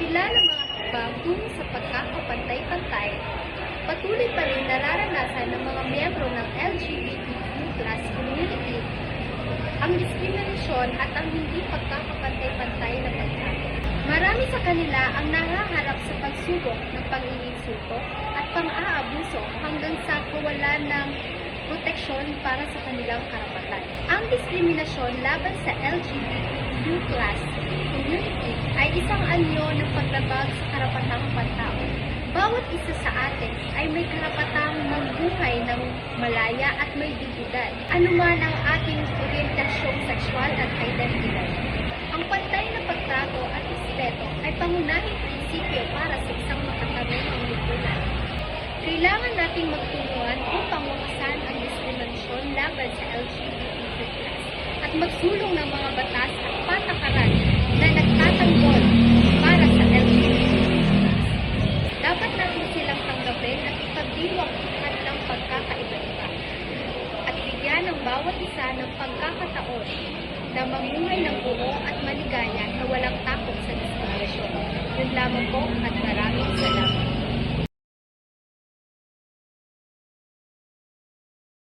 kabila ng mga tungo sa pagkakapantay-pantay, patuloy pa rin nararanasan ng mga miyembro ng LGBTQ plus community ang diskriminasyon at ang hindi pagkakapantay-pantay na pagtrato. Marami sa kanila ang nahaharap sa pagsubok ng pang-iinsulto at pang-aabuso hanggang sa kawalan ng proteksyon para sa kanilang karapatan. Ang diskriminasyon laban sa LGBTQ plus isang anyo ng paglabag sa karapatang pantao. Bawat isa sa atin ay may karapatang magbuhay ng malaya at may dignidad, anuman ang ating orientasyong sexual at identidad. Ang pantay na pagtrato at respeto ay pangunahing prinsipyo para sa isang makatarungang lipunan. Kailangan nating magtulungan upang wakasan ang diskriminasyon laban sa LGBTQ+, at magsulong ng mga ipagdiwang ang kanilang pagkakaiba-iba at bigyan ng bawat isa ng pagkakataon na mamuhay ng buo at maligaya na walang takot sa diskriminasyon. Yun lamang po at maraming salamat.